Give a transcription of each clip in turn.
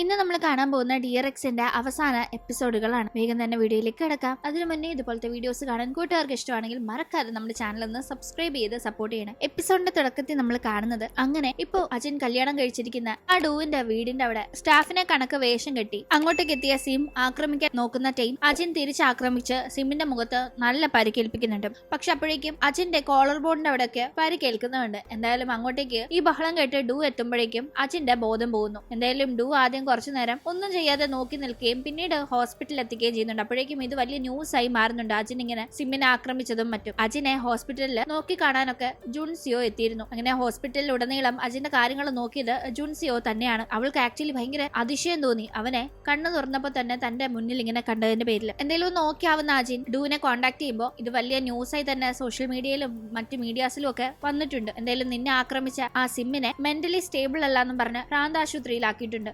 ഇന്ന് നമ്മൾ കാണാൻ പോകുന്ന ഡിയർ എക്സിന്റെ അവസാന എപ്പിസോഡുകളാണ് വേഗം തന്നെ വീഡിയോയിലേക്ക് കിടക്കാം. അതിനു മുന്നേ ഇതുപോലത്തെ വീഡിയോസ് കാണാൻ കൂട്ടുകാർക്ക് ഇഷ്ടമാണെങ്കിൽ മറക്കാതെ നമ്മുടെ ചാനൽ ഒന്ന് സബ്സ്ക്രൈബ് ചെയ്ത് സപ്പോർട്ട് ചെയ്യണം. എപ്പിസോഡിന്റെ തുടക്കത്തിൽ നമ്മൾ കാണുന്നത് അങ്ങനെ ഇപ്പോ അജിൻ കല്യാണം കഴിച്ചിരിക്കുന്ന ആ ഡൂവിന്റെ വീടിന്റെ അവിടെ സ്റ്റാഫിനെ കണക്ക് വേഷം കെട്ടി അങ്ങോട്ടേക്ക് എത്തിയ സിം ആക്രമിക്കാൻ നോക്കുന്ന ടൈം അജിൻ തിരിച്ചാക്രമിച്ച് സിമ്മിന്റെ മുഖത്ത് നല്ല പരിക്കേൽപ്പിക്കുന്നുണ്ട്. പക്ഷെ അപ്പോഴേക്കും അജിന്റെ കോളർ ബോർഡിന്റെ അവിടെയൊക്കെ പരിക്കേൽക്കുന്നുണ്ട്. എന്തായാലും അങ്ങോട്ടേക്ക് ഈ ബഹളം കേട്ട് ഡൂ എത്തുമ്പോഴേക്കും അജിന്റെ ബോധം പോകുന്നു. എന്തായാലും ഡൂ ആദ്യം കുറച്ചു നേരം ഒന്നും ചെയ്യാതെ നോക്കി നിൽക്കുകയും പിന്നീട് ഹോസ്പിറ്റലിൽ എത്തിക്കുകയും ചെയ്യുന്നുണ്ട്. അപ്പോഴേക്കും ഇത് വലിയ ന്യൂസ് ആയി മാറുന്നുണ്ട്. അജിൻ ഇങ്ങനെ സിമ്മിനെ ആക്രമിച്ചതും മറ്റും. അജിനെ ഹോസ്പിറ്റലിൽ നോക്കി കാണാനൊക്കെ ജുൺസിയോ എത്തിയിരുന്നു. അങ്ങനെ ഹോസ്പിറ്റലിൽ ഉടനീളം അജിന്റെ കാര്യങ്ങൾ നോക്കിയത് ജുൺസിയോ തന്നെയാണ്. അവൾക്ക് ആക്ച്വലി ഭയങ്കര അതിശയം തോന്നി. അവനെ കണ്ണു തുറന്നപ്പോൾ തന്നെ തന്റെ മുന്നിൽ ഇങ്ങനെ കണ്ടതിന്റെ പേരിൽ. എന്തെങ്കിലും നോക്കിയാവുന്ന അജിൻ ഡൂവിനെ കോൺടാക്ട് ചെയ്യുമ്പോൾ ഇത് വലിയ ന്യൂസ് ആയി തന്നെ സോഷ്യൽ മീഡിയയിലും മറ്റു മീഡിയാസിലും ഒക്കെ വന്നിട്ടുണ്ട്. എന്തായാലും നിന്നെ ആക്രമിച്ച ആ സിമ്മിനെ മെന്റലി സ്റ്റേബിൾ അല്ല എന്നും പറഞ്ഞ് ഭ്രാന്ത് ആശുപത്രിയിലാക്കിയിട്ടുണ്ട്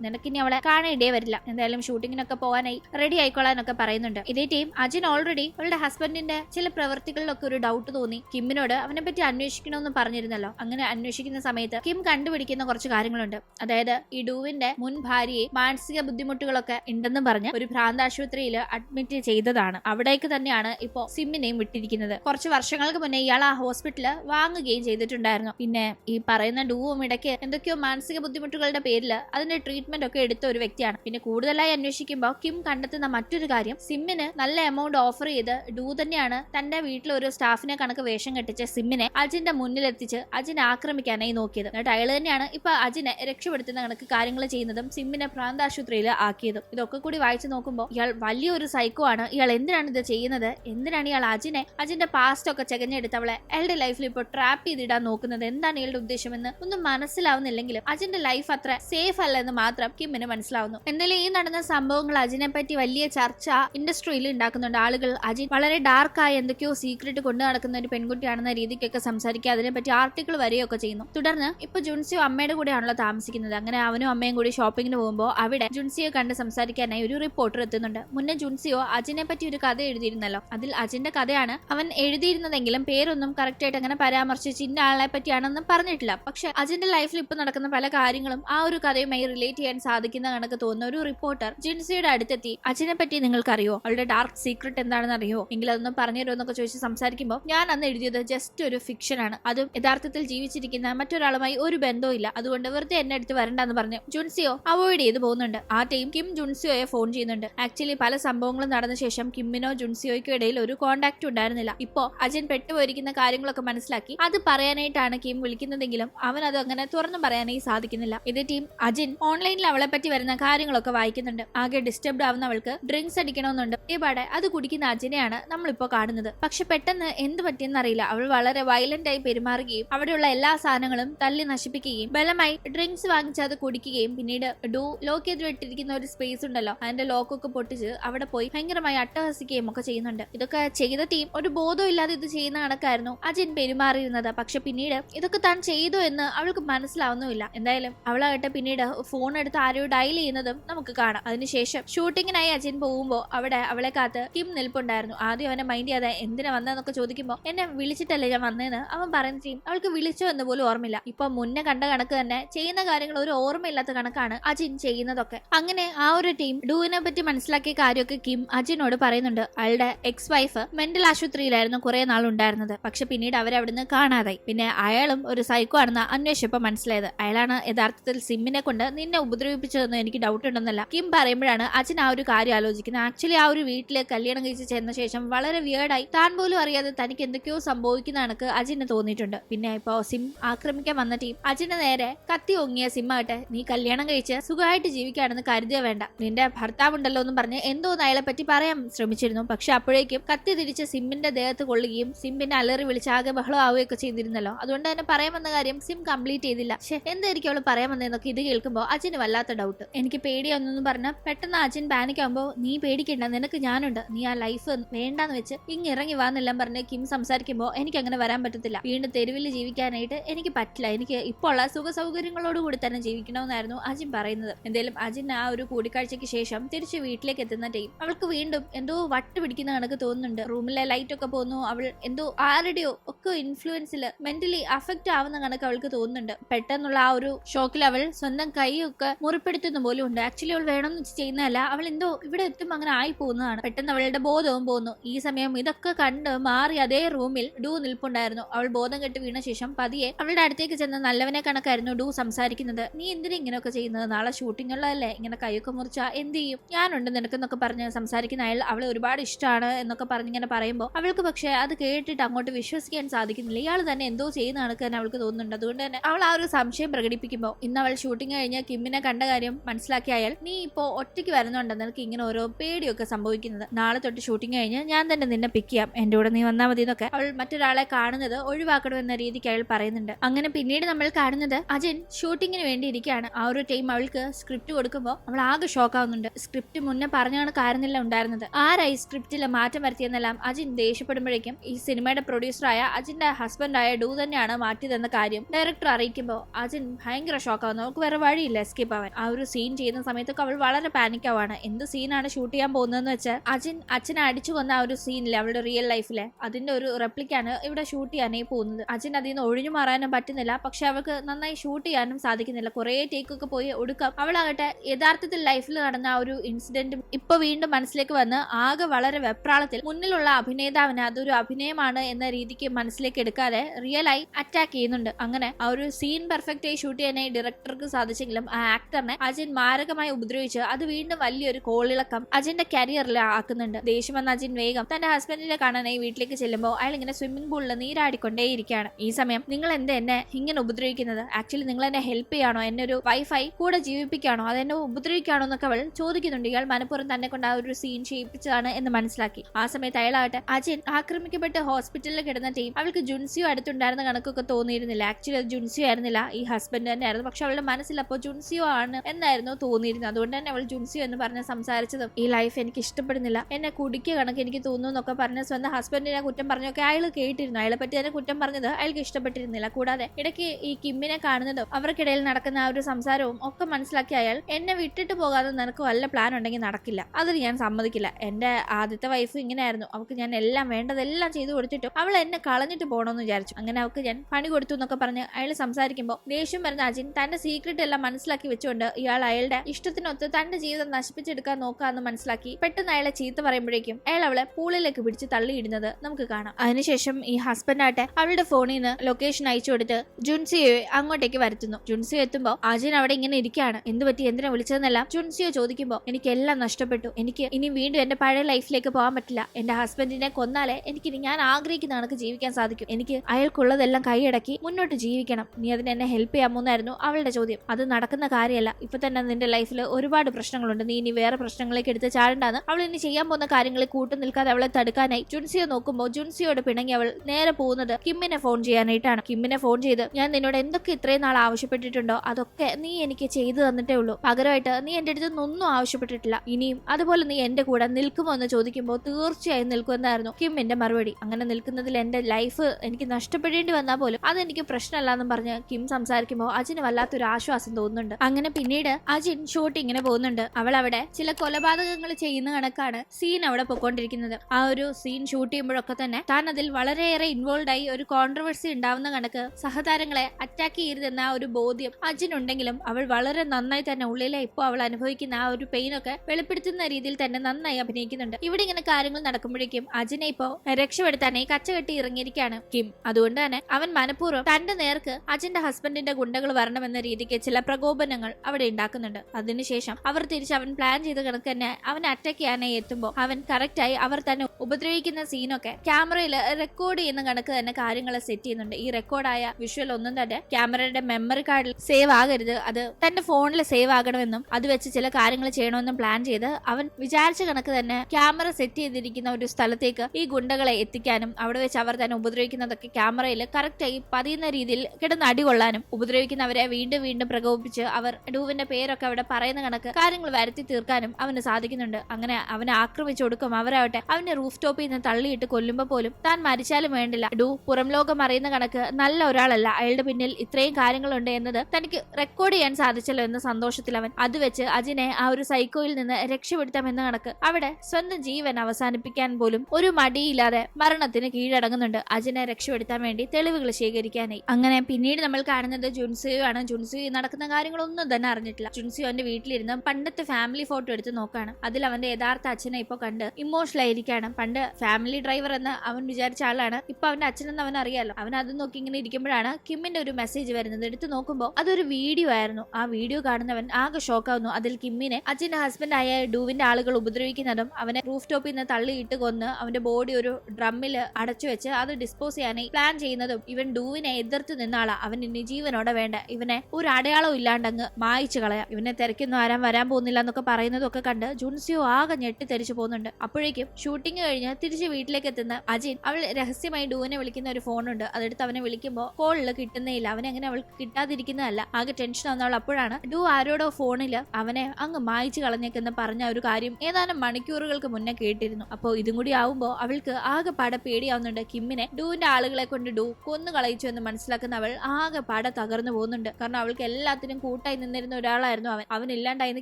നിനക്കിനി അവളെ കാണേണ്ടേ വരില്ല. എന്തായാലും ഷൂട്ടിങ്ങിനൊക്കെ പോകാനായി റെഡി ആയിക്കൊള്ളാനൊക്കെ പറയുന്നുണ്ട്. ഇതേ ടീം അജിൻ ഓൾറെഡി അവളുടെ ഹസ്ബൻഡിന്റെ ചില പ്രവൃത്തികളിലൊക്കെ ഒരു ഡൗട്ട് തോന്നി. കിമ്മിനോട് അവനെ പറ്റി അന്വേഷിക്കണമെന്ന് പറഞ്ഞിരുന്നല്ലോ. അങ്ങനെ അന്വേഷിക്കുന്ന സമയത്ത് കിം കണ്ടുപിടിക്കുന്ന കുറച്ച് കാര്യങ്ങളുണ്ട്. അതായത് ഈ ഡൂവിന്റെ മുൻ ഭാര്യയെ മാനസിക ബുദ്ധിമുട്ടുകളൊക്കെ ഉണ്ടെന്ന് പറഞ്ഞ് ഒരു ഭ്രാന്താശുപത്രിയിൽ അഡ്മിറ്റ് ചെയ്തതാണ്. അവിടേക്ക് തന്നെയാണ് ഇപ്പോ സിമ്മിനെയും വിട്ടിരിക്കുന്നത്. കുറച്ച് വർഷങ്ങൾക്ക് മുന്നേ ഇയാൾ ആ ഹോസ്പിറ്റൽ വാങ്ങുകയും ചെയ്തിട്ടുണ്ടായിരുന്നു. പിന്നെ ഈ പറയുന്ന ഡൂവും ഇടയ്ക്ക് എന്തൊക്കെയോ മാനസിക ബുദ്ധിമുട്ടുകളുടെ പേരിൽ അതിന്റെ ട്രീറ്റ്മെന്റ് ഒക്കെ എടുത്ത ഒരു വ്യക്തിയാണ്. പിന്നെ കൂടുതലായി അന്വേഷിക്കുമ്പോൾ കിം കണ്ടെത്തുന്ന മറ്റൊരു കാര്യം സിമ്മിന് നല്ല എമൗണ്ട് ഓഫർ ചെയ്ത് ഡൂ തന്നെയാണ് തന്റെ വീട്ടിൽ ഒരു സ്റ്റാഫിനെ കണക്ക് വേഷം കെട്ടിച്ച് സിമ്മിനെ അജിന്റെ മുന്നിലെത്തിച്ച് അജിനെ ആക്രമിക്കാനായി നോക്കിയത്. എന്നിട്ട് അയാൾ തന്നെയാണ് ഇപ്പൊ അജിനെ രക്ഷപ്പെടുത്തുന്ന കണക്ക് കാര്യങ്ങൾ ചെയ്യുന്നതും സിമ്മിനെ പ്രാന്താശുപത്രിയിൽ ആക്കിയതും. ഇതൊക്കെ കൂടി വായിച്ചു നോക്കുമ്പോൾ ഇയാൾ വലിയൊരു സൈക്കോ ആണ്. ഇയാൾ എന്തിനാണ് ഇത് ചെയ്യുന്നത്? എന്തിനാണ് ഇയാൾ അജിനെ അജിന്റെ പാസ്റ്റ് ഒക്കെ ചെകഞ്ഞെടുത്ത് അവളെ അയാളുടെ ലൈഫിൽ ഇപ്പോൾ ട്രാപ്പ് ചെയ്തിടാൻ നോക്കുന്നത്? എന്താണ് ഇയാളുടെ ഉദ്ദേശമെന്ന് ഒന്നും മനസ്സിലാവുന്നില്ലെങ്കിലും അജിന്റെ ലൈഫ് അത്ര സേഫ് അല്ല എന്ന് മാത്രം കിമ്മിന് മനസ്സിലാവുന്നു. എന്തായാലും ഈ നടന്ന സംഭവങ്ങൾ അജിനെ പറ്റി വലിയ ചർച്ച ഇൻഡസ്ട്രിയിൽ ഉണ്ടാക്കുന്നുണ്ട്. ആളുകൾ അജിൻ വളരെ ഡാർക്കായ എന്തൊക്കെയോ സീക്രട്ട് കൊണ്ടു നടക്കുന്ന ഒരു പെൺകുട്ടിയാണെന്ന രീതിക്കൊക്കെ സംസാരിക്കുക അതിനെപ്പറ്റി ആർട്ടിക്കിൾ വരികയൊക്കെ ചെയ്യുന്നു. തുടർന്ന് ഇപ്പൊ ജുൻസിയോ അമ്മയുടെ കൂടെയാണല്ലോ താമസിക്കുന്നത്. അങ്ങനെ അവനും അമ്മയും കൂടി ഷോപ്പിങ്ങിന് പോകുമ്പോൾ അവിടെ ജുൻസിയോ കണ്ട് സംസാരിക്കാനായി ഒരു റിപ്പോർട്ടർ എത്തുന്നുണ്ട്. മുന്നേ ജുൻസിയോ അജിനെ പറ്റി ഒരു കഥ എഴുതിയിരുന്നല്ലോ. അതിൽ അജിന്റെ കഥയാണ് അവൻ എഴുതിയിരുന്നതെങ്കിലും പേരൊന്നും കറക്റ്റ് ആയിട്ട് അങ്ങനെ പരാമർശിച്ച് ഇന്ന ആളെ പറ്റിയാണെന്നും പറഞ്ഞിട്ടില്ല. പക്ഷെ അജിന്റെ ലൈഫിൽ ഇപ്പൊ നടക്കുന്ന പല കാര്യങ്ങളും ആ ഒരു കഥയുമായി ചെയ്യാൻ സാധിക്കുന്ന കണക്ക് തോന്നുന്ന ഒരു റിപ്പോർട്ടർ ജിൻസിയുടെ അടുത്തെത്തി. അച്ഛനെ പറ്റി നിങ്ങൾക്കറിയോ? അവളുടെ ഡാർക്ക് സീക്രട്ട് എന്താണെന്ന് അറിയോ എങ്കിൽ അതൊന്നും പറഞ്ഞു തരുമോ എന്നൊക്കെ ചോദിച്ച് സംസാരിക്കുമ്പോൾ ഞാൻ അന്ന് എഴുതിയത് ജസ്റ്റ് ഒരു ഫിക്ഷൻ ആണ്. അതും യഥാർത്ഥത്തിൽ ജീവിച്ചിരിക്കുന്ന മറ്റൊരാളുമായി ഒരു ബന്ധവും ഇല്ല അതുകൊണ്ട് വെറുതെ എന്നെ അടുത്ത് വരണ്ടെന്ന് പറഞ്ഞു ജുൻസിയോ അവോയ്ഡ് ചെയ്ത് പോകുന്നുണ്ട്. ആ ടൈം കിം ജുൻസിയോയെ ഫോൺ ചെയ്യുന്നുണ്ട്. ആക്ച്വലി പല സംഭവങ്ങളും നടന്ന ശേഷം കിമ്മിനോ ജുൻസിയോയ്ക്കോ ഇടയിൽ ഒരു കോണ്ടാക്ട് ഉണ്ടായിരുന്നില്ല. ഇപ്പോ അജിൻ പെട്ടുപോയിരിക്കുന്ന കാര്യങ്ങളൊക്കെ മനസ്സിലാക്കി. അത് പറയാനായിട്ടാണ് കിം വിളിക്കുന്നതെങ്കിലും അവൻ അത് അങ്ങനെ തുറന്നു പറയാനായി സാധിക്കുന്നില്ല. ഇതേ ടീം അജിൻ ഓൺലൈനിൽ അവളെ പറ്റി വരുന്ന കാര്യങ്ങളൊക്കെ വായിക്കുന്നുണ്ട്. ആകെ ഡിസ്റ്റർബ്ഡ് ആവുന്ന അവൾക്ക് ഡ്രിങ്ക്സ് അടിക്കണമെന്നുണ്ട്. ഒരുപാട് അത് കുടിക്കുന്ന അജിനെയാണ് നമ്മളിപ്പോ കാണുന്നത്. പക്ഷെ പെട്ടെന്ന് എന്ത് പറ്റിയെന്നറിയില്ല അവൾ വളരെ വയലന്റ് ആയി പെരുമാറുകയും അവിടെയുള്ള എല്ലാ സാധനങ്ങളും തല്ലി നശിപ്പിക്കുകയും ബലമായി ഡ്രിങ്ക്സ് വാങ്ങിച്ച് അത് കുടിക്കുകയും പിന്നീട് ഡൂ ലോക്ക് ചെയ്ത് വിട്ടിരിക്കുന്ന ഒരു സ്പേസ് ഉണ്ടല്ലോ. അതിന്റെ ലോക്കൊക്കെ പൊട്ടിച്ച് അവിടെ പോയി ഭയങ്കരമായി അട്ടഹസിക്കുകയും ഒക്കെ ചെയ്യുന്നുണ്ട്. ഇതൊക്കെ ചെയ്ത ടീം ഒരു ബോധം ഇല്ലാതെ ഇത് ചെയ്യുന്ന കണക്കായിരുന്നു അജിൻ പെരുമാറിയിരുന്നത്. പക്ഷെ പിന്നീട് ഇതൊക്കെ താൻ ചെയ്തു എന്ന് അവൾക്ക് മനസ്സിലാവുന്നുമില്ല. എന്തായാലും അവളാകട്ടെ പിന്നീട് ഫോൺ എടുത്ത് ആരോ ഡയൽ ചെയ്യുന്നതും നമുക്ക് കാണാം. അതിനുശേഷം ഷൂട്ടിങ്ങിനായി അജിൻ പോകുമ്പോൾ അവിടെ അവളെ കാത്ത് കിം നിൽപ്പുണ്ടായിരുന്നു. ആദ്യം അവനെ മൈൻഡ് ചെയ്യാതെ എന്തിനാ വന്നതെന്നൊക്കെ ചോദിക്കുമ്പോൾ എന്നെ വിളിച്ചിട്ടല്ലേ ഞാൻ വന്നതെന്ന് അവൻ പറയുന്ന ചെയ്യും അവൾക്ക് വിളിച്ചോ എന്ന് പോലും ഓർമ്മയില്ല. ഇപ്പൊ മുന്നേ കണ്ട കണക്ക് തന്നെ ചെയ്യുന്ന കാര്യങ്ങൾ ഒരു ഓർമ്മയില്ലാത്ത കണക്കാണ് അജിൻ ചെയ്യുന്നതൊക്കെ. അങ്ങനെ ആ ഒരു ടീം ഡൂവിനെ പറ്റി മനസ്സിലാക്കിയ കാര്യമൊക്കെ കിം അജിനോട് പറയുന്നുണ്ട്. അയാളുടെ എക്സ് വൈഫ് മെന്റൽ ആശുപത്രിയിലായിരുന്നു കുറെ നാൾ ഉണ്ടായിരുന്നത്. പക്ഷെ പിന്നീട് അവരവിടുന്ന് കാണാതായി. പിന്നെ അയാളും ഒരു സൈക്കോ ആണെന്ന് അന്വേഷിച്ചപ്പോൾ മനസ്സിലായത്. അയാളാണ് യഥാർത്ഥത്തിൽ സിമ്മിനെ കൊണ്ട് നിന്നെ ഉപദ്രവിപ്പിച്ചതെന്ന് എനിക്ക് ഡൗട്ട് ഉണ്ടെന്നല്ല. കിം പറയുമ്പോഴാണ് അച്ഛൻ ആ ഒരു കാര്യം ആലോചിക്കുന്നത്. ആക്ച്വലി ആ ഒരു വീട്ടിലെ കല്യാണം കഴിച്ച് ചെന്ന ശേഷം വളരെ വിയേർഡായി താൻ പോലും അറിയാതെ തനിക്ക് എന്തൊക്കെയോ സംഭവിക്കുന്ന കണക്ക് അജിന് തോന്നിയിട്ടുണ്ട്. പിന്നെ ഇപ്പോ സിം ആക്രമിക്കാൻ വന്ന ടീം അജിന് നേരെ കത്തി ഒങ്ങിയ സിമ്മാകട്ടെ നീ കല്യാണം കഴിച്ച് സുഖമായിട്ട് ജീവിക്കുകയാണെന്ന് കരുതിയ വേണ്ട. നിന്റെ ഭർത്താവുണ്ടല്ലോ എന്ന് പറഞ്ഞ് എന്തോ അയാളെ പറ്റി പറയാൻ ശ്രമിച്ചിരുന്നു. പക്ഷെ അപ്പോഴേക്കും കത്തി തിരിച്ച് സിമ്മിന്റെ ദേഹത്ത് കൊള്ളുകയും സിമ്മിന്റെ അലറി വിളിച്ച് ആകെ ബഹളം ആവുകയൊക്കെ ചെയ്തിരുന്നല്ലോ. അതുകൊണ്ട് തന്നെ പറയാൻ വന്ന കാര്യം സിം കംപ്ലീറ്റ് ചെയ്തില്ല. പക്ഷെ എന്തായിരിക്കും അവൾ പറയാൻ വന്നതെന്നൊക്കെ ഇത് കേൾക്കുമ്പോൾ അജിന് വല്ലാത്ത ഡൗട്ട് എനിക്ക് പേടിയൊന്നും പറഞ്ഞാൽ പെട്ടെന്ന് അജിൻ പാനിക്കാകുമ്പോൾ നീ പേടിക്കണ്ട നിനക്ക് ഞാനുണ്ട്. നീ ആ ലൈഫ് വേണ്ടാന്ന് വെച്ച് ഇങ്ങ് ഇറങ്ങി വാന്നെല്ലാം പറഞ്ഞ് കിം സംസാരിക്കുമ്പോൾ എനിക്ക് അങ്ങനെ വരാൻ പറ്റത്തില്ല. വീണ്ടും തെരുവിൽ ജീവിക്കാനായിട്ട് എനിക്ക് പറ്റില്ല. എനിക്ക് ഇപ്പോൾ ഉള്ള സുഖ സൗകര്യങ്ങളോടുകൂടി തന്നെ ജീവിക്കണമെന്നായിരുന്നു അജിൻ പറയുന്നത്. എന്തായാലും അജിൻ ആ ഒരു കൂടിക്കാഴ്ചയ്ക്ക് ശേഷം തിരിച്ച് വീട്ടിലേക്ക് എത്തുന്ന ടൈം അവൾക്ക് വീണ്ടും എന്തോ വട്ട് പിടിക്കുന്ന കണക്ക് തോന്നുന്നുണ്ട്. റൂമിലെ ലൈറ്റ് ഒക്കെ പോകുന്നു അവൾ എന്തോ ആരുടെയോ ഒക്കെ ഇൻഫ്ലുവൻസിൽ മെന്റലി അഫക്റ്റ് ആവുന്ന കണക്ക് അവൾക്ക് തോന്നുന്നുണ്ട്. പെട്ടെന്നുള്ള ആ ഒരു ഷോക്കിൽ അവൾ സ്വന്തം കൈ ഒക്കെ മുറിപ്പെടുത്തുന്ന പോലും ഉണ്ട്. ആക്ച്വലി അവൾ വേണം എന്ന് ചെയ്യുന്നതല്ല. അവൾ എന്തോ ഇവിടെ എത്തും അങ്ങനെ ആയി പോകുന്നതാണ്. പെട്ടെന്ന് അവളുടെ ബോധവും പോകുന്നു. ഈ സമയം ഇതൊക്കെ കണ്ട് മാറി അതേ റൂമിൽ ഡു നിൽപ്പുണ്ടായിരുന്നു. അവൾ ബോധം കെട്ട് വീണ ശേഷം പതിയെ അവളുടെ അടുത്തേക്ക് ചെന്ന് നല്ലവനെ കണക്കായിരുന്നു ഡു സംസാരിക്കുന്നത്. നീ എന്തിനാ ഇങ്ങനെയൊക്കെ ചെയ്യുന്നത്? നാളെ ഷൂട്ടിംഗ് ഉള്ളതല്ലേ? ഇങ്ങനെ കൈയൊക്കെ മുറിച്ചാ എന്ത് ചെയ്യും? ഞാനുണ്ട് നിനക്കെന്നൊക്കെ പറഞ്ഞ് സംസാരിക്കുന്ന അയാൾ അവളെ ഒരുപാട് ഇഷ്ടമാണ് എന്നൊക്കെ പറഞ്ഞിങ്ങനെ പറയുമ്പോൾ അവൾക്ക് പക്ഷേ അത് കേട്ടിട്ട് അങ്ങോട്ട് വിശ്വസിക്കാൻ സാധിക്കുന്നില്ല. ഇയാൾ തന്നെ എന്തോ ചെയ്യുന്ന കണക്ക് തന്നെ അവൾക്ക് തോന്നുന്നുണ്ട്. അതുകൊണ്ട് തന്നെ അവൾ ആ ഒരു സംശയം പ്രകടിപ്പിക്കുമ്പോൾ ഇന്ന് അവൾ ഷൂട്ടിംഗ് കഴിഞ്ഞ് കിമ്മിനെ കണ്ട കാര്യം മനസ്സിലാക്കിയ അയാൾ നീ ഇപ്പോ ഒറ്റയ്ക്ക് വരുന്നുണ്ടെന്ന് നിനക്ക് ഇങ്ങനെ ഓരോ പേടിയൊക്കെ സംഭവിക്കുന്നത്. നാളെ തൊട്ട് ഷൂട്ടിംഗ് കഴിഞ്ഞ് ഞാൻ തന്നെ നിന്നെ പിക്ക് ചെയ്യാം. എന്റെ കൂടെ നീ വന്നാൽ മതി എന്നൊക്കെ അവൾ മറ്റൊരാളെ കാണുന്നത് ഒഴിവാക്കണമെന്ന രീതിക്ക് അയാൾ പറയുന്നുണ്ട്. അങ്ങനെ പിന്നീട് നമ്മൾ കാണുന്നത് അജിൻ ഷൂട്ടിങ്ങിന് വേണ്ടി ഇരിക്കുകയാണ്. ആ ഒരു ടൈം അവൾക്ക് സ്ക്രിപ്റ്റ് കൊടുക്കുമ്പോൾ നമ്മൾ ആകെ ഷോക്ക് ആവുന്നുണ്ട്. സ്ക്രിപ്റ്റ് മുന്നേ പറഞ്ഞാണ് കാരണമില്ല ഉണ്ടായിരുന്നത്. ആരായി സ്ക്രിപ്റ്റിലെ മാറ്റം വരുത്തിയെന്നെല്ലാം അജിൻ ദേഷ്യപ്പെടുമ്പോഴേക്കും ഈ സിനിമയുടെ പ്രൊഡ്യൂസറായ അജിന്റെ ഹസ്ബൻഡായ ഡൂ തന്നെയാണ് മാറ്റിയതെന്ന കാര്യം ഡയറക്ടർ അറിയിക്കുമ്പോൾ അജിൻ ഭയങ്കര ഷോക്ക് ആവുന്നു. അവൾക്ക് വേറെ വഴിയില്ല എസ്കേപ്പ് ആവാൻ. ആ ഒരു സീൻ ചെയ്യുന്ന സമയത്തൊക്കെ അവൾ വളരെ പാനിക് ആവാണ്. എന്ത് സീനാണ് ഷൂട്ട് ചെയ്യാൻ പോകുന്നതെന്ന് വെച്ചാൽ അജിൻ അച്ഛനെ അടിച്ചു കൊന്ന ആ ഒരു സീനിലെ അവളുടെ റിയൽ ലൈഫിലെ അതിന്റെ ഒരു റെപ്ലിക്കാണ് ഇവിടെ ഷൂട്ട് ചെയ്യാനേ പോകുന്നത്. അജിൻ അതിൽ നിന്ന് ഒഴിഞ്ഞു മാറാനും പറ്റുന്നില്ല. പക്ഷെ അവൾക്ക് നന്നായി ഷൂട്ട് ചെയ്യാനും സാധിക്കുന്നില്ല. കുറെ ടേക്കൊക്കെ പോയി ഒടുക്കാം. അവളാകട്ടെ യഥാർത്ഥത്തിൽ ലൈഫിൽ നടന്ന ആ ഒരു ഇൻസിഡന്റ് ഇപ്പൊ വീണ്ടും മനസ്സിലേക്ക് വന്ന് ആകെ വളരെ വെപ്രാളത്തിൽ മുന്നിലുള്ള അഭിനേതാവിന് അതൊരു അഭിനയമാണ് എന്ന രീതിക്ക് മനസ്സിലേക്ക് എടുക്കാതെ റിയലായി അറ്റാക്ക് ചെയ്യുന്നുണ്ട്. അങ്ങനെ ആ ഒരു സീൻ പെർഫെക്റ്റ് ആയി ഷൂട്ട് ചെയ്യാനായി ഡയറക്ടർക്ക് സാധിച്ചെങ്കിലും ആക്ടറിനെ അജിൻ മാരകമായി ഉപദ്രവിച്ച് അത് വീണ്ടും വലിയൊരു കോളിളക്കം അജിന്റെ കരിയറിൽ ആക്കുന്നുണ്ട്. ദേഷ്യം വന്ന അജിൻ വേഗം തന്റെ ഹസ്ബൻഡിനെ കാണാനായി വീട്ടിലേക്ക് ചെല്ലുമ്പോൾ അയാൾ ഇങ്ങനെ സ്വിമ്മിംഗ് പൂളിൽ നീരാടിക്കൊണ്ടേയിരിക്കുകയാണ്. ഈ സമയം നിങ്ങൾ എന്ത് എന്നെ ഇങ്ങനെ ഉപദ്രവിക്കുന്നത്? ആക്ച്വലി നിങ്ങൾ എന്നെ ഹെൽപ്പ് ചെയ്യാണോ? എന്നെ ഒരു വൈഫൈ കൂടെ ജീവിപ്പിക്കാണോ അതെന്നെ ഉപദ്രവിക്കാണോ എന്നൊക്കെ അവൾ ചോദിക്കുന്നുണ്ട്. ഇയാൾ മനഃപൂർവം തന്നെ കൊണ്ട് ആ ഒരു സീൻ ചെയ്യിപ്പിച്ചതാണ് എന്ന് മനസ്സിലാക്കി. ആ സമയത്ത് അയാളാകട്ടെ അജിൻ ആക്രമിക്കപ്പെട്ട് ഹോസ്പിറ്റലിൽ കിടന്ന ടീം അവൾക്ക് ജുൻസിയോ അടുത്തുണ്ടായിരുന്ന കണക്കൊക്കെ തോന്നിയിരുന്നില്ല. ആക്ച്വലി അത് ജുൻസിയോ ആയിരുന്നില്ല. ഈ ഹസ്ബൻഡ് തന്നെയായിരുന്നു. പക്ഷെ അവളുടെ മനസ്സിൽ അപ്പോൾ ജുൻസിയോ ആണ് എന്നായിരുന്നു തോന്നിയിരുന്നത്. അതുകൊണ്ട് തന്നെ അവൾ ജുൻസിയോ എന്ന് പറഞ്ഞ് സംസാരിച്ചതും. ഈ ലൈഫ് എനിക്ക് ഇഷ്ടപ്പെടുന്നില്ല. എന്നെ കുടിക്കുക കണക്ക് എനിക്ക് തോന്നുന്നു എന്നൊക്കെ പറഞ്ഞ് സ്വന്തം ഹസ്ബൻഡിനെ കുറ്റം പറഞ്ഞൊക്കെ അയാൾ കേട്ടിരുന്നു. അയാളെ പറ്റി തന്നെ കുറ്റം പറഞ്ഞത് അയാൾക്ക് ഇഷ്ടപ്പെട്ടിരുന്നില്ല. കൂടാതെ ഇടയ്ക്ക് ഈ കിമ്മിനെ കാണുന്നതും അവർക്കിടയിൽ നടക്കുന്ന ആ ഒരു സംസാരവും ഒക്കെ മനസ്സിലാക്കി അയാൾ എന്നെ വിട്ടിട്ട് പോകാതെ നിനക്ക് വല്ല പ്ലാൻ ഉണ്ടെങ്കിൽ നടക്കില്ല. അതിന് ഞാൻ സമ്മതിക്കില്ല. എന്റെ ആദ്യത്തെ വൈഫ് ഇങ്ങനെയായിരുന്നു. അവൾക്ക് ഞാൻ എല്ലാം വേണ്ടതെല്ലാം ചെയ്തു കൊടുത്തിട്ടും അവൾ എന്നെ കളഞ്ഞിട്ട് പോകണമെന്ന് വിചാരിച്ചു. അങ്ങനെ അവൾക്ക് ഞാൻ പണി കൊടുത്തു എന്നൊക്കെ പറഞ്ഞ് അയാൾ സംസാരിക്കുമ്പോൾ ദേഷ്യം വരുന്ന അജിൻ തന്റെ സീക്രട്ട് എല്ലാം മനസ്സിലാക്കി വെച്ചുകൊണ്ട് ഇയാൾ അയാളുടെ ഇഷ്ടത്തിനൊത്ത് തന്റെ ജീവിതം നശിപ്പിച്ചെടുക്കാൻ നോക്കാന്ന് മനസ്സിലാക്കി പെട്ടെന്ന് അയാളെ ചീത്ത പറയുമ്പോഴേക്കും അയാൾ അവളെ പൂളിലേക്ക് പിടിച്ച് തള്ളിയിടുന്നത് നമുക്ക് കാണാം. അതിനുശേഷം ഈ ഹസ്ബൻഡ് ആട്ടെ അവളുടെ ഫോണിൽ നിന്ന് ലൊക്കേഷൻ അയച്ചു കൊടുത്ത് ജുൻസിയെ അങ്ങോട്ടേക്ക് വരുത്തുന്നു. ജുൻസിയോ എത്തുമ്പോൾ അജയൻ അവിടെ ഇങ്ങനെ ഇരിക്കുകയാണ്. എന്ത് പറ്റി? എന്തിനാ വിളിച്ചതെന്നെല്ലാം? ജുൻസിയോ ചോദിക്കുമ്പോൾ എനിക്ക് എല്ലാം നഷ്ടപ്പെട്ടു. എനിക്ക് ഇനി വീണ്ടും എന്റെ പഴയ ലൈഫിലേക്ക് പോകാൻ പറ്റില്ല. എന്റെ ഹസ്ബൻഡിനെ കൊന്നാലേ എനിക്ക് ഞാൻ ആഗ്രഹിക്കുന്ന കണക്ക് ജീവിക്കാൻ സാധിക്കും. എനിക്ക് അയാൾക്കുള്ളതെല്ലാം കൈയടക്കി മുന്നോട്ട് ജീവിക്കണം. നീ അതിനെന്നെ ഹെൽപ്പ് ചെയ്യാമോന്നായിരുന്നു അവളുടെ ചോദ്യം. അത് നടക്കുന്ന കാര്യമല്ല ഇപ്പൊ തന്നെ നിന്റെ ലൈഫിൽ ഒരുപാട് പ്രശ്നങ്ങളുണ്ട്. നീ ഇനി വേറെ പ്രശ്നങ്ങളിലേക്ക് എടുത്ത് ചാടണ്ടാന്ന്. അവൾ ഇനി ചെയ്യാൻ പോകുന്ന കാര്യങ്ങളെ കൂട്ടു നിൽക്കാതെ അവളെ തടുക്കാനായി ജുൻസിയെ നോക്കുമ്പോൾ ജുൻസിയോട് പിണങ്ങി അവൾ നേരെ പോകുന്നത് കിമ്മിനെ ഫോൺ ചെയ്യാനായിട്ടാണ്. കിമ്മിനെ ഫോൺ ചെയ്ത് ഞാൻ നിന്നോട് എന്തൊക്കെ ഇത്രയും നാൾ ആവശ്യപ്പെട്ടിട്ടുണ്ടോ? അതൊക്കെ നീ എനിക്ക് ചെയ്തു തന്നിട്ടേ ഉള്ളൂ. പകരമായിട്ട് നീ എന്റെ അടുത്ത് നിന്നൊന്നും ആവശ്യപ്പെട്ടിട്ടില്ല. ഇനിയും അതുപോലെ നീ എന്റെ കൂടെ നിൽക്കുമോ? എന്ന് ചോദിക്കുമ്പോൾ തീർച്ചയായും നിൽക്കുമെന്നായിരുന്നു കിമ്മിന്റെ മറുപടി. അങ്ങനെ നിൽക്കുന്നതിൽ എന്റെ ലൈഫ് എനിക്ക് നഷ്ടപ്പെടേണ്ടി വന്നാൽ പോലും അതെനിക്ക് പ്രശ്നമല്ലാന്നും പറഞ്ഞ് കിം സംസാരിക്കുമ്പോൾ അജിന് വല്ലാത്തൊരു ആശ്വാസം തോന്നുന്നുണ്ട്. അങ്ങനെ പിന്നീട് അജിൻ ഷൂട്ടിങ്ങിന് പോകുന്നുണ്ട്. അവൾ അവിടെ ചില കൊലപാതകങ്ങൾ ചെയ്യുന്ന കണക്കാണ് സീൻ അവിടെ പൊക്കോണ്ടിരിക്കുന്നത്. ആ ഒരു സീൻ ഷൂട്ട് ചെയ്യുമ്പോഴൊക്കെ തന്നെ താൻ അതിൽ വളരെയേറെ ഇൻവോൾവ് ആയി ഒരു കോൺട്രവേഴ്സി ഉണ്ടാവുന്ന കണക്ക് സഹതാരങ്ങളെ അറ്റാക്ക് ചെയ്യരുതെന്ന ആ ഒരു ബോധ്യം അജിൻ ഉണ്ടെങ്കിലും അവൾ വളരെ നന്നായി തന്നെ ഉള്ളിലെ ഇപ്പോൾ അവൾ അനുഭവിക്കുന്ന ആ ഒരു പെയിൻ ഒക്കെ വെളിപ്പെടുത്തുന്ന രീതിയിൽ തന്നെ നന്നായി അഭിനയിക്കുന്നുണ്ട്. ഇവിടെ ഇങ്ങനെ കാര്യങ്ങൾ നടക്കുമ്പോഴേക്കും അജിനെ ഇപ്പോ രക്ഷപ്പെടുത്താനായി കച്ചകെട്ടി ഇറങ്ങിയിരിക്കുകയാണ് കിം. അതുകൊണ്ട് തന്നെ അവൻ മനഃപൂർവം തന്റെ നേർക്ക് അജിന്റെ ഹസ്ബൻഡിന്റെ ഗുണ്ടകൾ വരണമെന്ന രീതിക്ക് ചില പ്രകോപനങ്ങൾ അവിടെ ഉണ്ടാക്കുന്നുണ്ട്. അതിനുശേഷം അവർ തിരിച്ച് അവൻ പ്ലാൻ ചെയ്ത കണക്ക് തന്നെ അവൻ അറ്റാക്ക് ചെയ്യാനായി എത്തുമ്പോൾ അവൻ കറക്റ്റായി അവർ തന്നെ ഉപദ്രവിക്കുന്ന സീനൊക്കെ ക്യാമറയിൽ റെക്കോർഡ് ചെയ്യുന്ന കണക്ക് തന്നെ കാര്യങ്ങൾ സെറ്റ് ചെയ്യുന്നുണ്ട്. ഈ റെക്കോർഡായ വിഷ്വൽ ഒന്നും തന്നെ ക്യാമറയുടെ മെമ്മറി കാർഡിൽ സേവ് ആകരുത്. അത് തന്റെ ഫോണിൽ സേവ് ആകണമെന്നും അത് വെച്ച് ചില കാര്യങ്ങൾ ചെയ്യണമെന്നും പ്ലാൻ ചെയ്ത് അവൻ വിചാരിച്ച കണക്ക് തന്നെ ക്യാമറ സെറ്റ് ചെയ്തിരിക്കുന്ന ഒരു സ്ഥലത്തേക്ക് ഈ ഗുണ്ടകളെ എത്തിക്കാനും അവിടെ വെച്ച് അവർ തന്നെ ഉപദ്രവിക്കുന്നതൊക്കെ ക്യാമറയിൽ കറക്റ്റായി പതിയുന്ന രീതിയിൽ കിടന്ന് അടികൊള്ളാനും ഉപദ്രവിക്കുന്നവരെ വീണ്ടും വീണ്ടും പ്രകോപിപ്പിച്ച് അവർ ഡൂവിന്റെ പേരൊക്കെ അവിടെ പറയുന്ന കണക്ക് കാര്യങ്ങൾ വരുത്തി തീർക്കാനും അവന് സാധിക്കുന്നുണ്ട്. അങ്ങനെ അവനെ ആക്രമിച്ചു കൊടുക്കും അവരാവട്ടെ അവനെ റൂഫ് ടോപ്പിൽ നിന്ന് തള്ളിയിട്ട് കൊല്ലുമ്പോൾ പോലും താൻ മരിച്ചാലും വേണ്ടില്ല. ഡൂ പുറം ലോകം അറിയുന്ന കണക്ക് നല്ല ഒരാളല്ല. അയാളുടെ പിന്നിൽ ഇത്രയും കാര്യങ്ങളുണ്ട് എന്നത് തനിക്ക് റെക്കോർഡ് ചെയ്യാൻ സാധിച്ചല്ലോ എന്ന സന്തോഷത്തിൽ അവൻ. അത് വെച്ച് അജിനെ ആ ഒരു സൈക്കോയിൽ നിന്ന് രക്ഷപ്പെടുത്താമെന്ന കണക്ക് അവിടെ സ്വന്തം ജീവൻ അവസാനിപ്പിക്കാൻ പോലും ഒരു മടിയില്ലാതെ മരണത്തിന് കീഴടങ്ങുന്നുണ്ട്. അജിനെ രക്ഷപ്പെടുത്താൻ വേണ്ടി തെളിവുകൾ ശേഖരിക്കാനായി. അങ്ങനെ പിന്നീട് നമ്മൾ കാണുന്നത് ജുൻസു ആണ് ജുൻസു നടക്കുന്ന കാര്യങ്ങൾ കാര്യങ്ങളൊന്നും തന്നെ അറിഞ്ഞിട്ടില്ല. ജുൻസിയോ അവന്റെ വീട്ടിലിരുന്ന് പണ്ടത്തെ ഫാമിലി ഫോട്ടോ എടുത്ത് നോക്കാണ്. അതിൽ അവന്റെ യഥാർത്ഥ അച്ഛനെ ഇപ്പൊ കണ്ട് ഇമോഷണൽ ആയിരിക്കാണ്. പണ്ട് ഫാമിലി ഡ്രൈവർ എന്ന് അവൻ വിചാരിച്ച ആളാണ്. ഇപ്പൊ അവന്റെ അച്ഛനെന്ന് അവൻ അറിയാലോ. അവൻ അത് നോക്കി ഇങ്ങനെ ഇരിക്കുമ്പോഴാണ് കിമ്മിന്റെ ഒരു മെസ്സേജ് വരുന്നത്. എടുത്ത് നോക്കുമ്പോൾ അതൊരു വീഡിയോ ആയിരുന്നു. ആ വീഡിയോ കാണുന്നവൻ ആകെ ഷോക്കാവുന്നു അതിൽ കിമ്മിനെ അച്ഛന്റെ ആയ ഡൂവിന്റെ ആളുകൾ ഉപദ്രവിക്കുന്നതും അവനെ റൂഫ് ടോപ്പിൽ നിന്ന് തള്ളിയിട്ട് കൊന്ന് അവന്റെ ബോഡി ഒരു ഡ്രമ്മിൽ അടച്ചു വെച്ച് അത് ഡിസ്പോസ് ചെയ്യാനായി പ്ലാൻ ചെയ്യുന്നതും ഇവൻ ഡൂവിനെ എതിർത്ത് നിന്നാളാ. അവൻ ഇനി ജീവനോടെ വേണ്ട. ഇവനെ ഒരു അടയാളവും ഇല്ലാണ്ടങ്ങ് മായിച്ചു കളയാം. ഇവനെ തിരക്കൊന്നും ആരാൻ വരാൻ പോകുന്നില്ല എന്നൊക്കെ പറയുന്നതൊക്കെ കണ്ട് ജുൻസിയോ ആകെ ഞെട്ടി തിരിച്ചു പോകുന്നുണ്ട്. അപ്പോഴേക്കും ഷൂട്ടിംഗ് കഴിഞ്ഞ് തിരിച്ച് വീട്ടിലേക്ക് എത്തുന്ന അജിൻ അവൾ രഹസ്യമായി ഡൂവിനെ വിളിക്കുന്ന ഒരു ഫോണുണ്ട്. അതെടുത്ത് അവനെ വിളിക്കുമ്പോൾ കോളിൽ കിട്ടുന്നേയില്ല. അവനെ അങ്ങനെ അവൾക്ക് കിട്ടാതിരിക്കുന്നതല്ല. ആകെ ടെൻഷൻ ആവുന്നവൾ അപ്പോഴാണ് ഡൂ ആരോടോ ഫോണിൽ അവനെ അങ്ങ് മായിച്ചു കളഞ്ഞേക്കെന്ന് പറഞ്ഞ ഒരു കാര്യം ഏതാനും മണിക്കൂറുകൾക്ക് മുന്നേ കേട്ടിരുന്നു. അപ്പോൾ ഇതും കൂടി ആവുമ്പോൾ അവൾക്ക് ആകെ പാടെ പേടിയാവുന്നുണ്ട്. കിമ്മിനെ ഡൂവിന്റെ ആളുകളെ കൊണ്ട് ഡൂ കൊന്നു കളയിച്ചു എന്ന് മനസ്സിലാക്കുന്ന അവൾ ആകെ പാടെ തകർന്നു പോകുന്നുണ്ട്. കാരണം അവൾക്ക് എല്ലാത്തിനും കൂട്ടായി നിന്നിരുന്ന ഒരാളായിരുന്നു അവൻ. അവൻ ഇല്ലാണ്ടായെന്ന്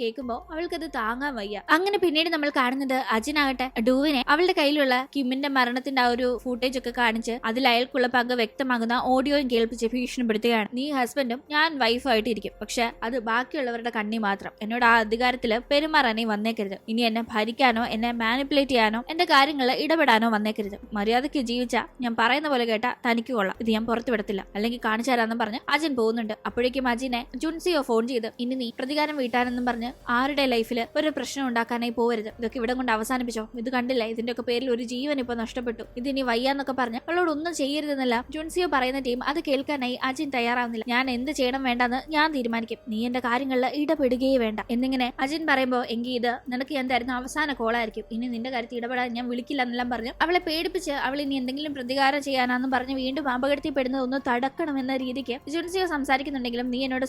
കേൾക്കുമ്പോൾ അവൾക്കത് താങ്ങാൻ വയ്യ. അങ്ങനെ പിന്നീട് നമ്മൾ കാണുന്നത് അജിനാകട്ടെ. ഡൂവിനെ അവളുടെ കയ്യിലുള്ള കിമ്മിന്റെ മരണത്തിന്റെ ആ ഒരു ഫൂട്ടേജ് ഒക്കെ കാണിച്ച് അതിൽ അയാൾക്കുള്ള പങ്ക് വ്യക്തമാകുന്ന ഓഡിയോയും കേൾപ്പിച്ച് ഭീഷണിപ്പെടുത്തുകയാണ്. നീ ഹസ്ബൻഡും ഞാൻ വൈഫായിട്ട് ഇരിക്കും പക്ഷെ അത് ബാക്കിയുള്ളവരുടെ കണ്ണി മാത്രം. എന്നോട് ആ അധികാരത്തിൽ പെരുമാറാനേ വന്നേക്കരുത്. ഇനി എന്നെ ഭരിക്കാനോ എന്നെ മാനിപ്പുലേറ്റ് ചെയ്യാനോ എന്റെ കാര്യങ്ങളിൽ ഇടപെടാനോ വന്നേക്കരുത്. മര്യാദയ്ക്ക് ജീവിച്ച ഞാൻ പറയുന്ന പോലെ കേട്ടാ തനിക്ക് കൊള്ളാം. ഇത് ഞാൻ പുറത്തു വിടത്തില്ല അല്ലെങ്കിൽ കാണിച്ചു തരാമെന്നും പറഞ്ഞ് അജിൻ പോകുന്നുണ്ട്. അപ്പോഴേക്കും അജിനെ ജുൻസിയോ ഫോൺ ചെയ്ത് ഇനി നീ പ്രതികാരം വീട്ടാനെന്നും പറഞ്ഞ് ആരുടെ ലൈഫിൽ ഒരു പ്രശ്നം ഉണ്ടാക്കാനായി പോവരുത്. ഇതൊക്കെ ഇവിടെ കൊണ്ട് അവസാനിപ്പിച്ചോ? ഇത് കണ്ടില്ല. ഇതിന്റെയൊക്കെ പേരിൽ ഒരു ജീവൻ ഇപ്പൊ നഷ്ടപ്പെട്ടു. ഇതിനി വയ്യാന്നൊക്കെ പറഞ്ഞ് അവളോട് ഒന്നും ചെയ്യരുതെന്നല്ല ജുൻസിയോ പറയുന്ന ടീം അത് കേൾക്കാനായി അജിൻ തയ്യാറാവുന്നില്ല. ഞാൻ എന്ത് ചെയ്യണം വേണ്ടെന്ന് ഞാൻ തീരുമാനിക്കും. നീ എന്റെ കാര്യങ്ങളിൽ ഇടപെടുകയേ വേണ്ട. എന്നിങ്ങനെ അജിൻ പറയുമ്പോൾ എങ്കിൽ ഇത് നിനക്ക് ഞാൻ തരുന്ന അവസാന കോളായിരിക്കും. ഇനി നിന്റെ കാര്യത്തിൽ ഇടപെടാൻ ഞാൻ വിളിക്കില്ല എന്നെല്ലാം പറഞ്ഞു അവളെ പേടിപ്പിച്ച് അവൾ ഇനി എന്തെങ്കിലും പ്രതികാരം ചെയ്യാനാന്നും പറഞ്ഞ് വീണ്ടും അപകടത്തിൽപ്പെടുന്നത് ഒന്ന് തടക്കണം എന്ന രീതിക്ക് ജുൻസിയോ സംസാരിക്കുന്നുണ്ടെങ്കിലും നീ എന്നോട്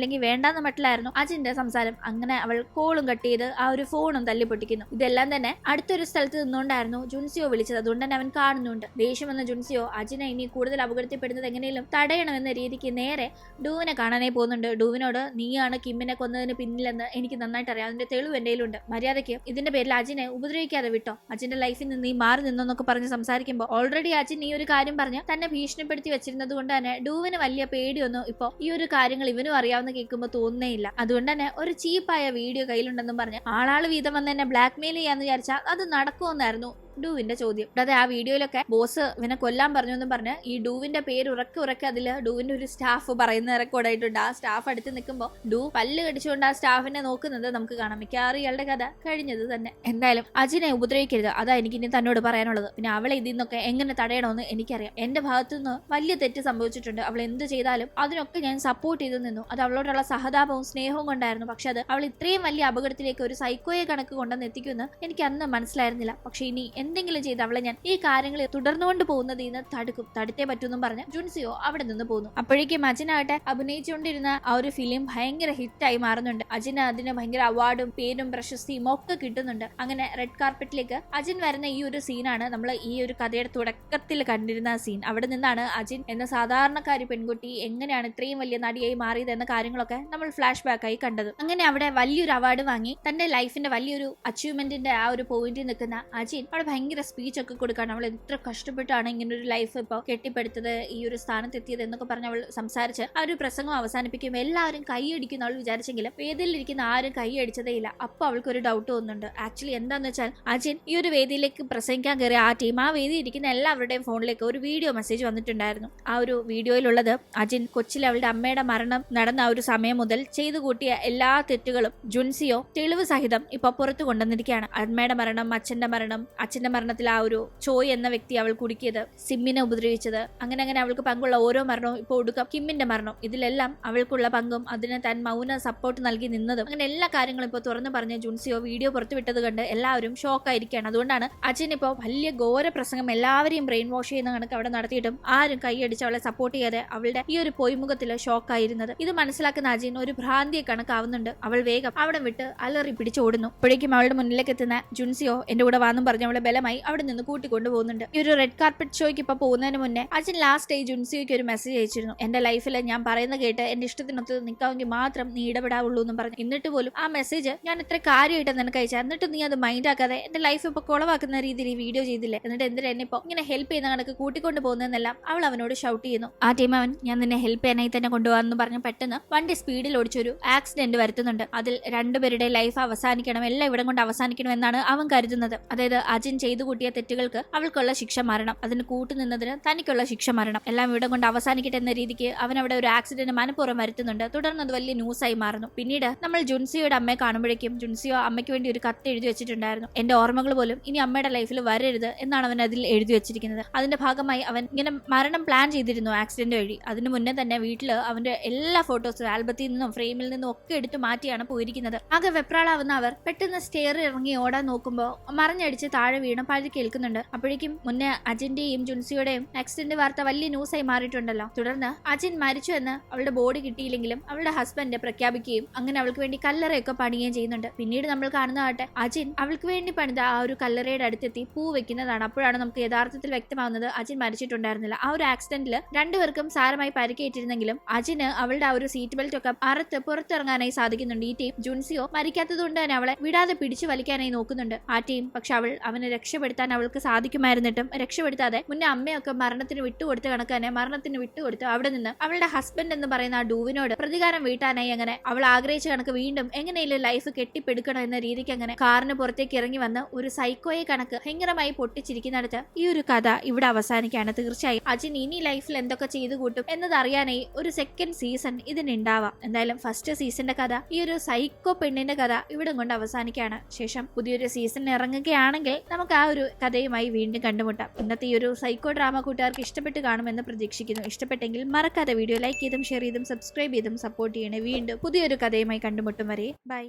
സംസാരിക്കുന്നില്ലെങ്കിൽ വേണ്ടാന്ന് മട്ടിലായിരുന്നു അജിന്റെ സംസാരം. അങ്ങനെ അവൾ കോളും കട്ട് ചെയ്ത് ആ ഒരു ഫോണും തല്ലി പൊട്ടിക്കുന്നു ഇതെല്ലാം തന്നെ അടുത്തൊരു സ്ഥലത്ത് നിന്നുകൊണ്ടായിരുന്നു ജുൻസിയോ വിളിച്ചത്. അതുകൊണ്ട് തന്നെ അവൻ കാണുന്നുണ്ട്. ദേഷ്യം വന്ന ജുൻസിയോ അജിനെ ഇനി കൂടുതൽ അപകടത്തിൽപ്പെടുന്നത് എങ്ങനെയും തടയണമെന്ന രീതിക്ക് നേരെ ഡൂവിനെ കാണാനേ പോകുന്നുണ്ട്. ഡൂവിനോട് നീയാണ് കിമ്മിനെ കൊന്നതിന് പിന്നിലെന്ന് എനിക്ക് നന്നായിട്ട് അറിയാം. അതിന്റെ തെളിവ് കയ്യിലുണ്ട് മര്യാദയ്ക്ക് ഇതിന്റെ പേരിൽ അജിനെ ഉപദ്രവിക്കാതെ വിട്ടോ? അജിന്റെ ലൈഫിൽ നിന്ന് നീ മാറി നിന്നൊക്കെ പറഞ്ഞ് സംസാരിക്കുമ്പോൾ ഓൾറെഡി അജിൻ ഈ ഒരു കാര്യം പറഞ്ഞ് തന്നെ ഭീഷണിപ്പെടുത്തി വെച്ചിരുന്നത് കൊണ്ട് തന്നെ ഡൂവിന് വലിയ പേടിയൊന്നും ഇപ്പൊ ഈ ഒരു കാര്യങ്ങൾ ഇവനും അറിയാവുന്ന കേൾക്കുമ്പോൾ തോന്നുന്നേയില്ല അതുകൊണ്ട് തന്നെ ഒരു ചീപ്പായ വീഡിയോ കയ്യിലുണ്ടെന്നും പറഞ്ഞ് ആളാൾ വീതം വന്ന് എന്നെ ബ്ലാക്ക് മെയിൽ ചെയ്യാന്ന് വിചാരിച്ചാൽ അത് നടക്കുമെന്നായിരുന്നു. ഡൂവിന്റെ ചോദ്യം. കൂടാതെ ആ വീഡിയോയിലൊക്കെ ബോസ് ഇവനെ കൊല്ലാൻ പറഞ്ഞു എന്ന് പറഞ്ഞ് ഈ ഡൂവിന്റെ പേര് ഉറക്കെ ഉറക്കെ അതിൽ ഡൂവിന്റെ ഒരു സ്റ്റാഫ് പറയുന്ന റെക്കോർഡായിട്ടുണ്ട് ആ സ്റ്റാഫ് അടുത്ത് നിൽക്കുമ്പോൾ ഡൂ പല്ല് കടിച്ചുകൊണ്ട് ആ സ്റ്റാഫിനെ നോക്കുന്നത് നമുക്ക് കാണാം. മിക്കവാറും ഇയാളുടെ കഥ കഴിഞ്ഞത് തന്നെ. എന്തായാലും അജിനെ ഉപദ്രവിക്കരുത്. അതാ എനിക്ക് ഇനി തന്നോട് പറയാനുള്ളത്. പിന്നെ അവളെ ഇതിൽ നിന്നൊക്കെ എങ്ങനെ തടയണമെന്ന് എനിക്കറിയാം. എന്റെ ഭാഗത്തു നിന്ന് വലിയ തെറ്റ് സംഭവിച്ചിട്ടുണ്ട്. അവൾ എന്ത് ചെയ്താലും അതിനൊക്കെ ഞാൻ സപ്പോർട്ട് ചെയ്ത് നിന്നു. അത് അവളോടുള്ള സഹതാപവും സ്നേഹവും കൊണ്ടായിരുന്നു. പക്ഷെ അത് അവൾ ഇത്രയും വലിയ അപകടത്തിലേക്ക് ഒരു സൈക്കോയെ കണക്ക് കൊണ്ടുവന്ന് എത്തിക്കുമെന്ന് എനിക്ക് അന്ന് മനസ്സിലായിരുന്നില്ല. പക്ഷെ ഇനി എന്തെങ്കിലും ചെയ്ത് അവളെ ഞാൻ ഈ കാര്യങ്ങൾ തുടർന്നുകൊണ്ട് പോകുന്നത് ഇന്ന് തടുക്കും. തടുത്തേ പറ്റൂന്നും പറഞ്ഞ് ജുൻസിയോ അവിടെ നിന്ന് പോകുന്നു അപ്പോഴേക്കും അജിനാകട്ടെ അഭിനയിച്ചുകൊണ്ടിരുന്ന ആ ഒരു ഫിലിം ഭയങ്കര ഹിറ്റായി മാറുന്നുണ്ട്. അജിന് അതിന് ഭയങ്കര അവാർഡും പേരും പ്രശസ്തിയും ഒക്കെ കിട്ടുന്നുണ്ട്. അങ്ങനെ റെഡ് കാർപ്പറ്റിലേക്ക് അജിൻ വരുന്ന ഈ ഒരു സീനാണ് നമ്മൾ ഈ ഒരു കഥയുടെ തുടക്കത്തിൽ കണ്ടിരുന്ന സീൻ അവിടെ നിന്നാണ് അജിൻ എന്ന സാധാരണക്കാരി പെൺകുട്ടി എങ്ങനെയാണ് ഇത്രയും വലിയ നടിയായി മാറിയത് എന്ന കാര്യങ്ങളൊക്കെ നമ്മൾ ഫ്ലാഷ് ബാക്ക് ആയി കണ്ടത്. അങ്ങനെ അവിടെ വലിയൊരു അവാർഡ് വാങ്ങി. തന്റെ ലൈഫിന്റെ വലിയൊരു അച്ചീവ്മെന്റിന്റെ ആ ഒരു പോയിന്റിൽ നിൽക്കുന്ന അജിൻ അവിടെ ഭയങ്കര സ്പീച്ച് ഒക്കെ കൊടുക്കാണ് അവൾ എത്ര കഷ്ടപ്പെട്ടാണ് ഇങ്ങനെ ഒരു ലൈഫ് ഇപ്പോൾ കെട്ടിപ്പടുത്തത് ഈ ഒരു സ്ഥാനത്ത് എത്തിയത് എന്നൊക്കെ പറഞ്ഞ് അവൾ സംസാരിച്ച് ആ ഒരു പ്രസംഗം അവസാനിപ്പിക്കും. എല്ലാവരും കൈയടിക്കുന്ന അവൾ വിചാരിച്ചെങ്കിലും വേദിയിലിരിക്കുന്ന ആരും കൈയടിച്ചതേ ഇല്ല. അപ്പൊ അവൾക്ക് ഒരു ഡൗട്ട് തോന്നുന്നുണ്ട്. ആക്ച്വലി എന്താന്ന് വെച്ചാൽ അജിൻ ഈ ഒരു വേദിയിലേക്ക് പ്രസംഗിക്കാൻ കയറിയ ആ ടീം ആ വേദി ഇരിക്കുന്ന എല്ലാവരുടെയും ഫോണിലേക്ക് ഒരു വീഡിയോ മെസ്സേജ് വന്നിട്ടുണ്ടായിരുന്നു. ആ ഒരു വീഡിയോയിലുള്ളത് അജിൻ കൊച്ചിലെ അവളുടെ അമ്മയുടെ മരണം നടന്ന ആ ഒരു സമയം മുതൽ ചെയ്തു കൂട്ടിയ എല്ലാ തെറ്റുകളും ജുൻസിയോ തെളിവ് സഹിതം ഇപ്പൊ പുറത്തു കൊണ്ടുവന്നിരിക്കുകയാണ്. അമ്മയുടെ മരണം അച്ഛന്റെ മരണം അച്ഛന്റെ മരണത്തിൽ ആ ഒരു ചോയ് എന്ന വ്യക്തി അവൾ കുടുക്കിയത് സിമ്മിനെ ഉപദ്രവിച്ചത്. അങ്ങനെ അങ്ങനെ അവൾക്ക് പങ്കുള്ള ഓരോ മരണവും ഇപ്പോൾ ഒടുക്കം. കിമ്മിന്റെ മരണം. ഇതിലെല്ലാം അവൾക്കുള്ള പങ്കും അതിന് താൻ മൗന സപ്പോർട്ട് നൽകി നിന്നതും. അങ്ങനെ എല്ലാ കാര്യങ്ങളും ഇപ്പോൾ തുറന്നു പറഞ്ഞ ജുൻസിയോ വീഡിയോ പുറത്തുവിട്ടത് കണ്ട് എല്ലാവരും ഷോക്ക് ഷോക്കായിരിക്കുകയാണ് അതുകൊണ്ടാണ് അച്ഛൻ ഇപ്പോൾ വലിയ ഘോര പ്രസംഗം എല്ലാവരെയും ബ്രെയിൻ വാഷ് ചെയ്യുന്ന കണക്ക് അവിടെ നടത്തിയിട്ടും ആരും കൈയടിച്ച് അവളെ സപ്പോർട്ട് ചെയ്യാതെ അവളുടെ ഈ ഒരു പൊയ്മുഖത്തിൽ ഷോക്കായിരുന്നത് ഇത് മനസ്സിലാക്കുന്ന അജിൻ ഒരു ഭ്രാന്തിയെ കണക്കാവുന്നുണ്ട്. അവൾ വേഗം അവിടെ വിട്ട് അലറി പിടിച്ചോടുന്നു ഇപ്പോഴേക്കും അവളുടെ മുന്നിലേക്ക് എത്തുന്ന ജുൻസിയോ എന്റെ കൂടെ വാന്നും പറഞ്ഞ് അവളെ ബലമായി അവിടെ നിന്ന് കൂട്ടിക്കൊണ്ടു പോകുന്നുണ്ട്. ഈ ഒരു റെഡ് കാർപ്പറ്റ് ഷോയ്ക്ക് ഇപ്പൊ പോകുന്നതിന് മുന്നേ അച്ഛൻ ലാസ്റ്റ് ജുൻസിയോയ്ക്ക് ഒരു മെസ്സേജ് അയച്ചിരുന്നു. എന്റെ ലൈഫിൽ ഞാൻ പറയുന്ന കേട്ട് എന്റെ ഇഷ്ടത്തിനൊത്ത് നിൽക്കാമെങ്കിൽ മാത്രം നീ ഇടപെടാവുള്ളൂ എന്ന് പറഞ്ഞു. എന്നിട്ട് പോലും ആ മെസ്സേജ് ഞാൻ ഇത്ര കാര്യമായിട്ട് നിനക്ക് അയച്ചാൽ എന്നിട്ട് നീ അത് മൈൻഡ് ആക്കാതെ എന്റെ ലൈഫ് ഇപ്പൊ കുളവാക്കുന്ന രീതിയിൽ ഈ വീഡിയോ ചെയ്തില്ലേ? എന്നിട്ട് എന്തിനാ എന്നെ ഇപ്പൊ ഇങ്ങനെ ഹെൽപ്പ് ചെയ്യുന്ന കണക്ക് കൂട്ടിക്കൊണ്ട് പോകുന്നതെന്നെല്ലാം അവൾ അവനോട് ഷൗട്ട് ചെയ്യുന്നു. ആ ടീം അവൻ ഞാൻ നിന്നെ ഹെൽപ്പ് ചെയ്യാനായി തന്നെ കൊണ്ടുപോകാന്ന് പറഞ്ഞ് പെട്ടെന്ന് വണ്ടി സ്പീഡിൽ ഓടിച്ചൊരു ആക്സിഡന്റ് വരുത്തുന്നുണ്ട്. അതിൽ രണ്ടുപേരുടെ ലൈഫ് അവസാനിക്കണം എല്ലാം ഇവിടെ കൊണ്ട് അവസാനിക്കണം എന്നാണ് അവൻ കരുതുന്നത്. അതായത് അജിൻ ചെയ്തു കൂട്ടിയ തെറ്റുകൾക്ക് അവൾക്കുള്ള ശിക്ഷ മരണം. അതിന് കൂട്ടുനിന്നതിന് തനിക്കുള്ള ശിക്ഷ മരണം. എല്ലാം ഇവിടെ കൊണ്ട് അവസാനിക്കട്ടെ എന്ന രീതിക്ക് അവൻ അവിടെ ഒരു ആക്സിഡന്റ് മനഃപൂർവം വരുത്തുന്നുണ്ട്. തുടർന്ന് അത് വലിയ ന്യൂസായി മാറുന്നു. പിന്നീട് നമ്മൾ ജുൻസിയുടെ അമ്മയെ കാണുമ്പോഴേക്കും ജുൻസിയോ അമ്മയ്ക്ക് വേണ്ടി ഒരു കത്ത് എഴുതി വെച്ചിട്ടുണ്ടായിരുന്നു. എന്റെ ഓർമ്മകൾ പോലും ഇനി അമ്മയുടെ ലൈഫിൽ വരരുത് എന്നാണ് അവൻ അതിൽ എഴുതി വെച്ചിരിക്കുന്നത്. അതിന്റെ ഭാഗമായി അവൻ ഇങ്ങനെ മരണം പ്ലാൻ ചെയ്തിരുന്നു ആക്സിഡന്റ് വഴി. അതിനു മുന്നേ തന്നെ വീട്ടിൽ അവന്റെ എല്ലാ ഫോട്ടോസും ആൽബത്തിൽ നിന്നും ഫ്രെയിമിൽ നിന്നും ഒക്കെ എടുത്തു മാറ്റിയാണ് പോയിരിക്കുന്നത്. ആകെ വെപ്രാളാവുന്ന അവർ പെട്ടെന്ന് സ്റ്റെയർ ഇറങ്ങി ഓടാൻ നോക്കുമ്പോൾ മറിഞ്ഞടിച്ച് താഴെ വീണ് പഴി കേൾക്കുന്നുണ്ട്. അപ്പോഴേക്കും മുന്നേ അജിന്റെയും ജുൻസിയുടെയും ആക്സിഡന്റ് വാർത്ത വലിയ ന്യൂസായി മാറിയിട്ടുണ്ടല്ലോ. തുടർന്ന് അജിൻ മരിച്ചു എന്ന് അവളുടെ ബോഡി കിട്ടിയില്ലെങ്കിലും അവളുടെ ഹസ്ബൻഡ് പ്രഖ്യാപിക്കുകയും അങ്ങനെ അവൾക്ക് വേണ്ടി കല്ലറയൊക്കെ പണിയുകയും ചെയ്യുന്നുണ്ട്. പിന്നീട് നമ്മൾ കാണുന്നതാട്ടെ അജിൻ അവൾക്ക് വേണ്ടി പണിത ആ ഒരു കല്ലറയുടെ അടുത്തെത്തി പൂ വെക്കുന്നതാണ്. അപ്പോഴാണ് നമുക്ക് യഥാർത്ഥത്തിൽ വ്യക്തമാവുന്നത് അജിൻ മരിച്ചിട്ടുണ്ടായിരുന്നില്ല. ആ ഒരു ആക്സിഡന്റിൽ രണ്ടുപേർക്കും സാരമായി പരിക്കേറ്റിരുന്നെങ്കിലും അജിന് അവളുടെ ആ ഒരു സീറ്റ് ബെൽറ്റ് ഒക്കെ അറുത്ത് പുറത്തിറങ്ങാനായി സാധിക്കുന്നുണ്ട്. ഈ ടീം ജുൻസിയോ മരിക്കാത്തത് കൊണ്ട് തന്നെ അവളെ വിടാതെ പിടിച്ചു വലിക്കാനായി നോക്കുന്നുണ്ട്. ആ ടീം പക്ഷെ അവൾ അവനെ രക്ഷപ്പെടുത്താൻ അവൾക്ക് സാധിക്കുമായിരുന്നിട്ടും രക്ഷപ്പെടുത്താതെ മുന്നേ അമ്മയൊക്കെ മരണത്തിന് വിട്ടുകൊടുത്ത് കണക്ക് തന്നെ മരണത്തിന് വിട്ടുകൊടുത്ത് അവിടെ നിന്ന് അവളുടെ ഹസ്ബൻഡ് എന്ന് പറയുന്ന ആ ഡൂവിനോട് പ്രതികാരം വീട്ടാനായി അങ്ങനെ അവൾ ആഗ്രഹിച്ച കണക്ക് വീണ്ടും എങ്ങനെയും ലൈഫ് കെട്ടിപ്പിടുക്കണം എന്ന രീതിക്ക് അങ്ങനെ കാറിന് പുറത്തേക്ക് ഇറങ്ങി വന്ന് ഒരു സൈക്കോയെ കണക്ക് ഭയങ്കരമായി പൊട്ടിച്ചിരിക്കുന്നിടത്ത് ഈ ഒരു കഥ ഇവിടെ അവസാനിക്കുകയാണ്. തീർച്ചയായും അജിൻ ഇനി ലൈഫിൽ എന്തൊക്കെ ചെയ്തു കൂട്ടും എന്നതറിയാനായി ഒരു സെക്കൻഡ് സീസൺ ഇതിനുണ്ടാവാം. എന്തായാലും ഫസ്റ്റ് സീസണിന്റെ കഥ ഈ ഒരു സൈക്കോ പെണ്ണിന്റെ കഥ ഇവിടെ കൊണ്ട് അവസാനിക്കുകയാണ്. ശേഷം പുതിയൊരു സീസൺ ഇറങ്ങുകയാണെങ്കിൽ നമുക്ക് ആ ഒരു കഥയുമായി വീണ്ടും കണ്ടുമുട്ടാം. ഇന്നത്തെ ഈ ഒരു സൈക്കോ ഡ്രാമ കൂട്ടുകാർക്ക് ഇഷ്ടപ്പെട്ട് കാണുമെന്ന് പ്രതീക്ഷിക്കുന്നു. ഇഷ്ടപ്പെട്ടെങ്കിൽ മറക്കാതെ വീഡിയോ ലൈക്ക് ചെയ്തും ഷെയർ ചെയ്തും സബ്സ്ക്രൈബ് ചെയ്തും സപ്പോർട്ട് ചെയ്യണേ. വീണ്ടും പുതിയൊരു കഥയുമായി കണ്ടുമുട്ടും വരെ. ബൈ